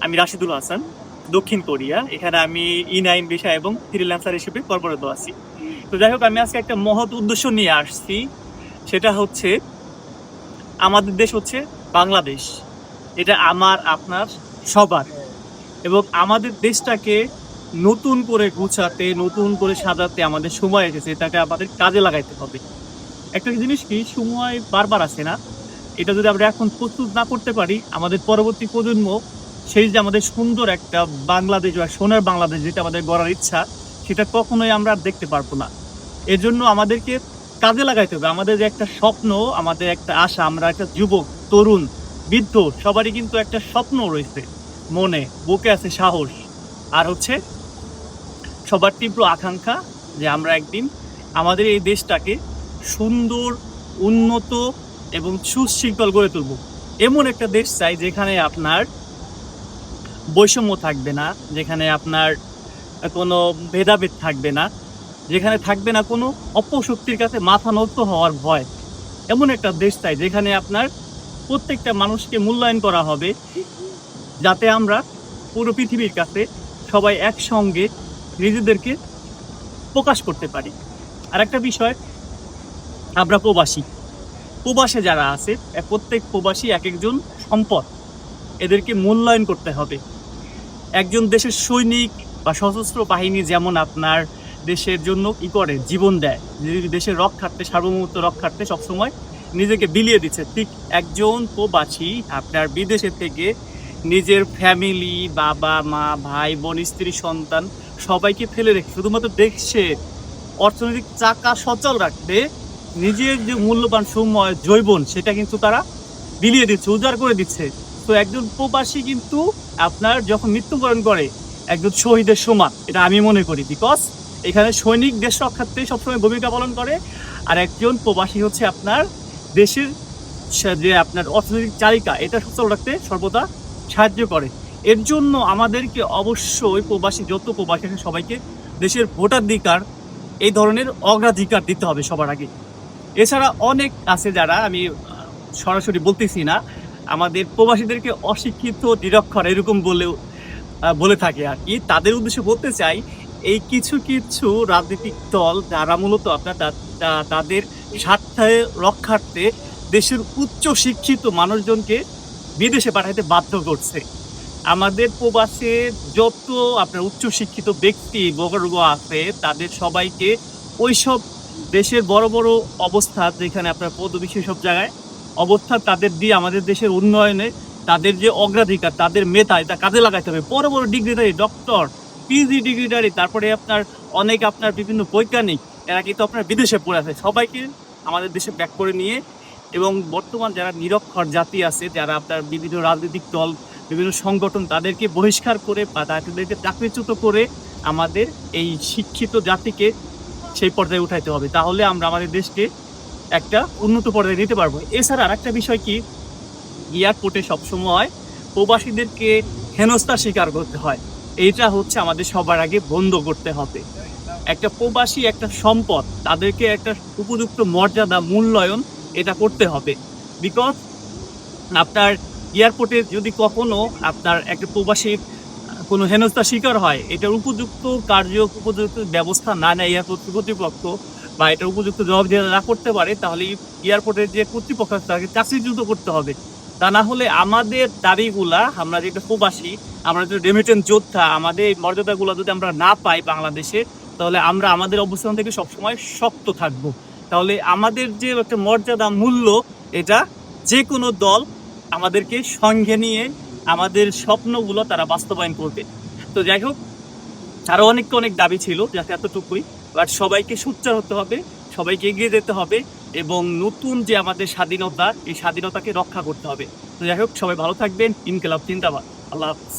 আমি রাশিদুল হাসান, দক্ষিণ কোরিয়া। এখানে আমি ই নাইন বিষয় এবং ফ্রিল্যান্সার হিসেবে কর্মরত আছি। তো যাই হোক, আমি আজকে একটা মহৎ উদ্দেশ্য নিয়ে আসছি। সেটা হচ্ছে, আমাদের দেশ হচ্ছে বাংলাদেশ। এটা আমার, আপনার, সবার। এবং আমাদের দেশটাকে নতুন করে গুছাতে, নতুন করে সাজাতে আমাদের সময় এসেছে। এটাকে আমাদের কাজে লাগাইতে হবে। একটা জিনিস কি, সময় বারবার আসে না? এটা যদি আমরা এখন প্রস্তুত না করতে পারি, আমাদের পরবর্তী প্রজন্ম সেই যে আমাদের সুন্দর একটা বাংলাদেশ বা সোনার বাংলাদেশ যেটা আমাদের গড়ার ইচ্ছা, সেটা কখনোই আমরা আর দেখতে পারব না। এর জন্য আমাদেরকে কাজে লাগাইতে হবে। আমাদের যে একটা স্বপ্ন, আমাদের একটা আশা, আমরা একটা যুবক, তরুণ, বৃদ্ধ, সবারই কিন্তু একটা স্বপ্ন রয়েছে। মনে, বুকে আছে সাহস। আর হচ্ছে সবার তীব্র আকাঙ্ক্ষা যে আমরা একদিন আমাদের এই দেশটাকে সুন্দর, উন্নত এবং সুশৃঙ্খল গড়ে তুলব। এমন একটা দেশ চাই যেখানে আপনার বৈষম্য থাকবে না, যেখানে আপনার কোনো ভেদাভেদ থাকবে না, যেখানে থাকবে না কোনো অপশক্তির কাছে মাথা নত হওয়ার ভয়। এমন একটা দেশ চাই, যেখানে আপনার প্রত্যেকটা মানুষকে মূল্যায়ন করা হবে, যাতে আমরা পুরো পৃথিবীর কাছে সবাই একসঙ্গে নিজেদেরকে প্রকাশ করতে পারি। আর একটা বিষয়, আমরা প্রবাসী। প্রবাসে যারা আছে প্রত্যেক প্রবাসী এক একজন সম্পদ। এদেরকে মূল্যায়ন করতে হবে। একজন দেশের সৈনিক বা সশস্ত্র বাহিনী যেমন আপনার দেশের জন্য কি করে? জীবন দেয়। দেশের রক্ষার্থে, সার্বভৌমত্ব রক্ষার্থে সবসময় নিজেকে বিলিয়ে দিচ্ছে, ঠিক একজন প্রবাসী আপনার বিদেশে থেকে নিজের ফ্যামিলি, বাবা, মা, ভাই, বোন, স্ত্রী, সন্তান সবাইকে ফেলে রেখে, শুধুমাত্র দেশে অর্থনৈতিক চাকা সচল রাখতে নিজের যে মূল্যবান সময়, জৈবন, সেটা কিন্তু তারা বিলিয়ে দিচ্ছে, উজাড় করে দিচ্ছে। তো একজন প্রবাসী কিন্তু আপনার যখন মৃত্যুবরণ করে, একজন শহীদের সমান, এটা আমি মনে করি বিকজ এখানে সৈনিক দেশ রক্ষার্থে সবসময় ভূমিকা পালন করে, আর একজন প্রবাসী হচ্ছে আপনার দেশের যে আপনার অর্থনৈতিক চালিকা, এটা সচল রাখতে সর্বদা সাহায্য করে। এর জন্য আমাদেরকে অবশ্যই প্রবাসী, যত প্রবাসী আছে সবাইকে দেশের ভোটাধিকার, এই ধরনের অগ্রাধিকার দিতে হবে সবার আগে। এছাড়া অনেক আছে যারা, আমি সরাসরি বলতেছি না আমাদের প্রবাসীদেরকে অশিক্ষিত, নিরক্ষর এরকম বলেও বলে থাকে আর কি। তাদের উদ্দেশ্যে বলতে চাই, এই কিছু কিছু রাজনৈতিক দল যারা মূলত আপনার তাদের স্বার্থে রক্ষার্থে দেশের উচ্চ শিক্ষিত মানুষজনকে বিদেশে পাঠাইতে বাধ্য করছে। আমাদের প্রবাসে যত আপনার উচ্চ শিক্ষিত ব্যক্তি বর্গ আছে, তাদের সবাইকে ওইসব দেশের বড় বড় অবস্থা যেখানে আপনার পদবি সব জায়গায় অবস্থা তাদের দিয়ে আমাদের দেশের উন্নয়নে তাদের যে অগ্রাধিকার, তাদের মেধা, এটা কাজে লাগাইতে হবে। বড় বড় ডিগ্রিধারী ডক্টর পিজি ডিগ্রিধারী, তারপরে আপনার অনেক আপনার বিভিন্ন বৈজ্ঞানিক, এরা কিন্তু আপনার বিদেশে পড়ে আছে। সবাইকে আমাদের দেশে ব্যাক করে নিয়ে এবং বর্তমান যারা নিরক্ষর জাতি আছে, যারা আপনার বিভিন্ন রাজনৈতিক দল, বিভিন্ন সংগঠন, তাদেরকে বহিষ্কার করে বা তাদেরকে চাকরিচ্যুত করে আমাদের এই শিক্ষিত জাতিকে সেই পর্যায়ে উঠাইতে হবে। তাহলে আমরা আমাদের দেশকে একটা উন্নত পর্যায়ে নিতে পারব। এছাড়া আর একটা বিষয় কি? এয়ারপোর্টে সবসময় প্রবাসীদেরকে হেনস্থার শিকার করতে হয়। এইটা হচ্ছে আমাদের সবার আগে বন্ধ করতে হবে। একটা প্রবাসী একটা সম্পদ, তাদেরকে একটা উপযুক্ত মর্যাদা, মূল্যায়ন এটা করতে হবে। বিকজ আপনার এয়ারপোর্টে যদি কখনো আপনার একটা প্রবাসীর কোনো হেনস্থার শিকার হয়, এটার উপযুক্ত কার্য, উপযুক্ত ব্যবস্থা না নেয় এয়ারপোর্ট কর্তৃপক্ষ বা এটার উপযুক্ত জবাব জবাবদিহি না করতে পারে, তাহলে এয়ারপোর্টের যে কর্তৃপক্ষ তাকে চাকরিচ্যুত করতে হবে। তা না হলে আমাদের দাবিগুলা, আমরা যেটা প্রবাসী, আমরা যে রেমিটেন্স যোদ্ধা, আমাদের এই মর্যাদাগুলো যদি আমরা না পাই বাংলাদেশে, তাহলে আমরা আমাদের অবস্থান থেকে সবসময় শক্ত থাকব। তাহলে আমাদের যে একটা মর্যাদা মূল্য, এটা যে কোনো দল আমাদেরকে সঙ্গে নিয়ে আমাদের স্বপ্নগুলো তারা বাস্তবায়ন করবে। তো যাই হোক আরও অনেক অনেক দাবি ছিল, যাতে এতটুকুই। বাট সবাইকে সোচ্চার হতে হবে, সবাইকে এগিয়ে যেতে হবে এবং নতুন যে আমাদের স্বাধীনতা, এই স্বাধীনতাকে রক্ষা করতে হবে। তো যাই হোক, সবাই ভালো থাকবেন। ইনকালাব চিন্তাবাদ আল্লাহ হাফিজ।